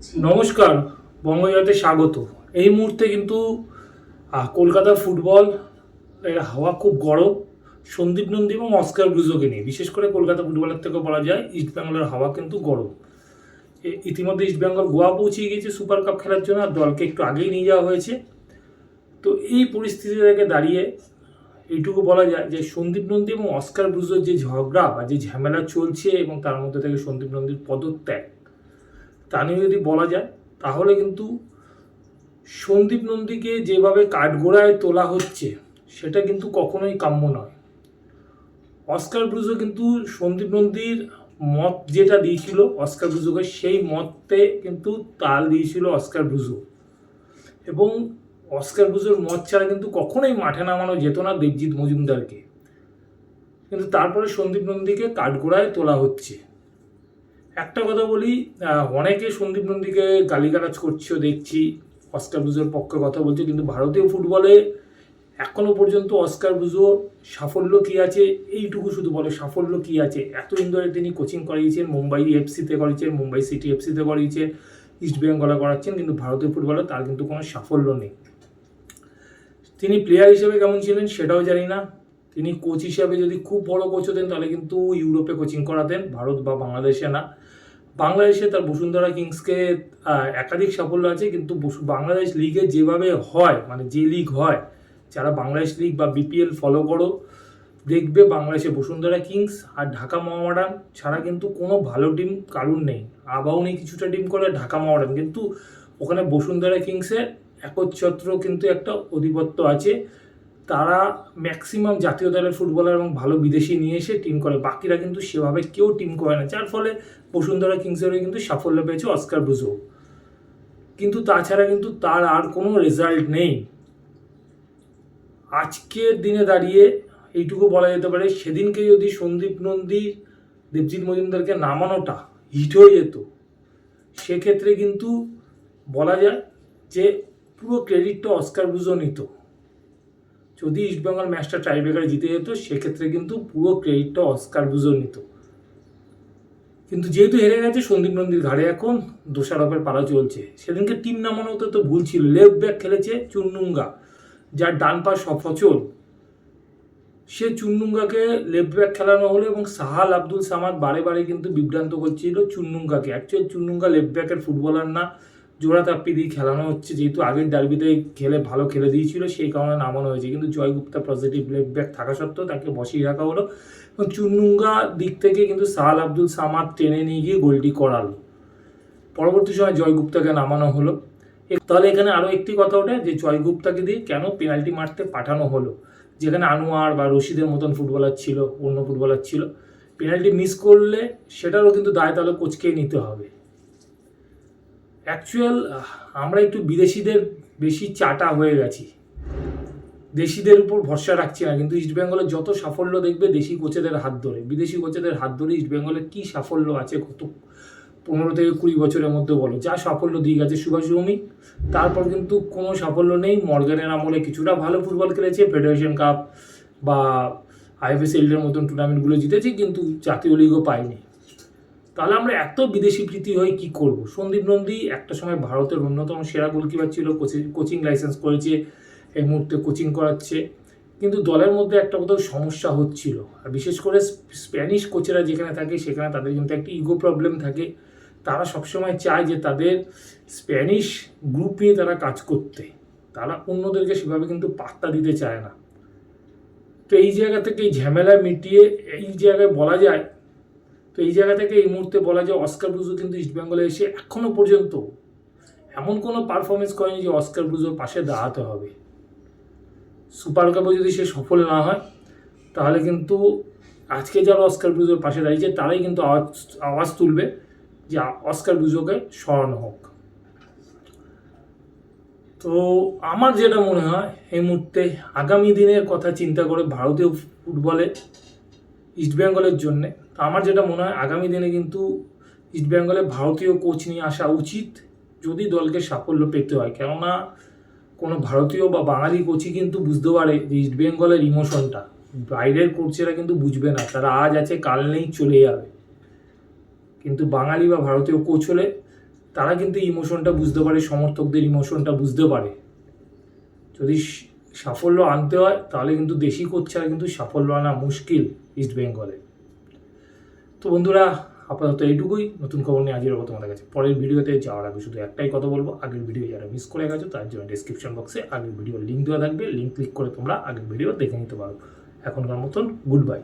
নমস্কার, বঙ্গজয়তে স্বাগত। এই মুহূর্তে কিন্তু কলকাতা ফুটবল এর হাওয়া খুব গরম। সন্দীপ নন্দী এবং অস্কার ব্রুজোকে নিয়ে, বিশেষ করে কলকাতা ফুটবলের থেকে বলা যায়, ইস্ট বেঙ্গলের হাওয়া কিন্তু গরম। ইতিমধ্যে ইস্ট বেঙ্গল গোয়া পৌঁছে গিয়েছে সুপার কাপ খেলার জন্য, আর দলকে একটু আগেই নিয়ে যাওয়া হয়েছে। তো এই পরিস্থিতি থেকে দাঁড়িয়ে, এইটুকু বলা যায় যে, সন্দীপ নন্দী এবং অস্কার ব্রুজোর যে ঝগড়া বা যে ঝামেলা চলছে এবং তার মধ্যে থেকে সন্দীপ নন্দীর পদত্যাগ তা নিয়ে যদি বলা যায়, তাহলে কিন্তু সন্দীপ নন্দীকে যেভাবে কাঠগোড়ায় তোলা হচ্ছে, সেটা কিন্তু কখনোই কাম্য নয়। অস্কার ব্রুজো কিন্তু সন্দীপ নন্দীর মত যেটা দিয়েছিল, অস্কার ব্রুজোকে সেই মতে কিন্তু তাল দিয়েছিল অস্কার ব্রুজো এবং অস্কার ব্রুজোর মত ছাড়া কিন্তু কখনোই মাঠে নামানো যেত না দেবজিৎ মজুমদারকে। কিন্তু তারপরে সন্দীপ নন্দীকে কাঠগোড়ায় তোলা হচ্ছে। একটা কথা বলি অনেকে সন্দীপ নন্দীকে গালিগালাজ করছেও দেখছি, অস্কার ব্রুজোর পক্ষে কথা বলছে, কিন্তু ভারতীয় ফুটবলে এখনও পর্যন্ত অস্কার ব্রুজো সাফল্য কী আছে? এইটুকু শুধু বলে সাফল্য কী আছে? এতদিন ধরে তিনি কোচিং করিয়েছেন মুম্বাই এফসিতে করিয়েছেন মুম্বাই সিটি এফসিতে করিয়েছেন ইস্ট বেঙ্গলে করাচ্ছেন, কিন্তু ভারতীয় ফুটবলে তার কিন্তু কোনো সাফল্য নেই। তিনি প্লেয়ার হিসেবে কেমন ছিলেন সেটাও জানি না। তিনি কোচ হিসাবে যদি খুব বড় কোচ হতেন, তাহলে কিন্তু ইউরোপে কোচিং করাতেন, ভারত বা বাংলাদেশে না। বাংলাদেশে তার বসুন্ধরা কিংসকে একাধিক সাফল্য আছে, কিন্তু বাংলাদেশ লিগে যেভাবে হয় মানে যে লিগ হয়, যারা বাংলাদেশ লিগ বা বিপিএল ফলো করো, দেখবে বাংলাদেশে বসুন্ধরা কিংস আর ঢাকা মোহামেডান ছাড়া কিন্তু কোনো ভালো টিম কারুর নেই। আবাউনি কিছুটা টিম করে ঢাকা মোহামেডান কিন্তু ওখানে বসুন্ধরা কিংসের একচ্ছত্র কিন্তু একটা আধিপত্য আছে। তারা ম্যাক্সিমাম জাতীয় দলের ফুটবলার এবং ভালো বিদেশি নিয়ে এসে টিম করে। বাকিরা কিন্তু সেভাবে কেউ টিম করে না। যার ফলে বসুন্ধরা কিংসেরও কিন্তু সাফল্য পেয়েছে অস্কার ব্রুজো। কিন্তু তাছাড়া কিন্তু তার আর কোনো রেজাল্ট নেই। আজকের দিনে দাঁড়িয়ে এইটুকু বলা যেতে পারে, সেদিনকে যদি সন্দীপ নন্দী দেবজিৎ মজুমদারকে নামানোটা হিট হয়ে যেত, সেক্ষেত্রে কিন্তু বলা যায় যে পুরো ক্রেডিটটা অস্কার ব্রুজো নিত। যদি ইস্টবেঙ্গল ম্যাচটা টাইব্রেকারে জিতে যেত, সেক্ষেত্রে কিন্তু পুরো ক্রেডিটটা অস্কার ব্রুজো নিত। কিন্তু যেহেতু হেরে গেছে সন্দীপ নন্দীর ঘাড়ে এখন দোষারোপের পালা চলছে। সেদিনকে টিম নামানোতে তো ভুল ছিল। লেফট ব্যাক খেলেছে চুন্নুঙ্গা, যার ডান পা সফচল। সে চুন্নুঙ্গাকে লেফট ব্যাক খেলানো হলো এবং সাহাল আব্দুল সামাদ বারে বারে কিন্তু বিভ্রান্ত করছিল চুন্নুঙ্গাকে। অ্যাকচুয়াল চুন্নুঙ্গা লেফট ব্যাকের ফুটবলার না। জোড়া তাপ্পি দিয়ে খেলানো হচ্ছে, যেহেতু আগের ডার্বিতে খেলে ভালো খেলে দিয়েছিল, সেই কারণে নামানো হয়েছে। কিন্তু Joy Gupta positive left back থাকা সত্ত্বেও তাকে বসিয়ে রাখা হলো। এবং চুন্নুঙ্গা দিক থেকে কিন্তু সাহাল আব্দুল সামাদ টেনে নিয়ে গিয়ে গোলটি করালো। পরবর্তী সময় জয় গুপ্তাকে নামানো হলো। তাহলে এখানে আরও একটি কথা ওঠে, যে জয় গুপ্তাকে দিয়ে কেন পেনাল্টি মারতে পাঠানো হলো? যেখানে আনোয়ার বা রশিদের মতন ফুটবলার ছিল, অন্য ফুটবলার ছিল। পেনাল্টি মিস করলে সেটারও কিন্তু দায় তাহলে কোচকেই নিতে হবে। অ্যাকচুয়াল আমরা একটু বিদেশিদের বেশি চাটা হয়ে গেছি। দেশিদের উপর ভরসা রাখছি না, কিন্তু ইস্ট বেঙ্গলের যত সাফল্য দেখবে দেশি কোচেদের হাত ধরে। বিদেশি কোচেদের হাত ধরে ইস্ট বেঙ্গলের কী সাফল্য আছে কত পনেরো থেকে কুড়ি বছরের মধ্যে বলো। যা সাফল্য দিয়ে গেছে সুভাষ ভৌমিক, তারপর কিন্তু কোনো সাফল্য নেই। মর্গানের আমলে কিছুটা ভালো ফুটবল খেলেছে ফেডারেশন কাপ বা আইএফএসএলের মতন টুর্নামেন্টগুলো জিতেছে, কিন্তু জাতীয় লিগও পায়নি। তাহলে আমরা এত বিদেশি প্রীতি হয়ে কি করব? সন্দীপ নন্দী একটা সময় ভারতের অন্যতম সেরা গোলকিপার ছিল কোচিং কোচিং লাইসেন্স করেছে, এই মুহূর্তে কোচিং করাচ্ছে। কিন্তু দলের মধ্যে একটা কোথাও সমস্যা হচ্ছিল। আর বিশেষ করে স্প্যানিশ কোচেরা যেখানে থাকে, সেখানে তাদের কিন্তু একটা ইগো প্রবলেম থাকে। তারা সবসময় চায় যে তাদের স্প্যানিশ গ্রুপ নিয়ে তারা কাজ করতে। তারা অন্যদেরকে সেভাবে কিন্তু পাত্তা দিতে চায় না। তো এই জায়গা থেকে এই ঝামেলা মিটিয়ে, এই জায়গায় বলা যায় এই জায়গা থেকে এই মুহূর্তে বলা যায় অস্কার ব্রুজো কিন্তু ইস্টবেঙ্গলে এসে এখনও পর্যন্ত এমন কোনো পারফরমেন্স করেনি যে অস্কার ব্রুজোর পাশে দাঁড়াতে হবে। সুপার কাপে যদি সে সফল না হয়, তাহলে কিন্তু আজকে যারা অস্কার ব্রুজোর পাশে দাঁড়িয়েছে, তারাই কিন্তু আওয়াজ আওয়াজ তুলবে যে অস্কার ব্রুজোকে সরানো হোক। তো আমার যেটা মনে হয়, এই মুহূর্তে আগামী দিনের কথা চিন্তা করে ভারতীয় ফুটবলে ইস্টবেঙ্গলের জন্যে। আমার যেটা মনে হয়, আগামী দিনে কিন্তু ইস্টবেঙ্গলে ভারতীয় কোচ নিয়ে আসা উচিত, যদি দলকে সাফল্য পেতে হয়। কেননা, কোনো ভারতীয় বা বাঙালি কোচই কিন্তু বুঝতে পারে যে ইস্টবেঙ্গলের ইমোশনটা বাইরের কোচেরা কিন্তু বুঝবে না। তারা আজ আছে, কাল নেই, চলে যাবে। কিন্তু বাঙালি বা ভারতীয় কোচ হলে তারা কিন্তু ইমোশনটা বুঝতে পারে, সমর্থকদের ইমোশনটা বুঝতে পারে। যদি সাফল্য আনতে হয়, তাহলে কিন্তু দেশি কোচ ছাড়া কিন্তু সাফল্য আনা মুশকিল। ইস্ট বেঙ্গলে। তো বন্ধুরা, আপাতত এইটুকুই। নতুন খবর নিয়ে হাজির হব তোমাদের কাছে। পরের ভিডিওতে যাওয়ার আগে শুধু একটাই কথা বলব, আগের ভিডিও যারা মিস করে গেছো, তার জন্য ডিসক্রিপশন বক্সে আগের ভিডিও লিঙ্ক দেওয়া থাকবে। লিঙ্ক ক্লিক করে তোমরা আগের ভিডিও দেখে নিতে পারো। এখনকার মতন গুড বাই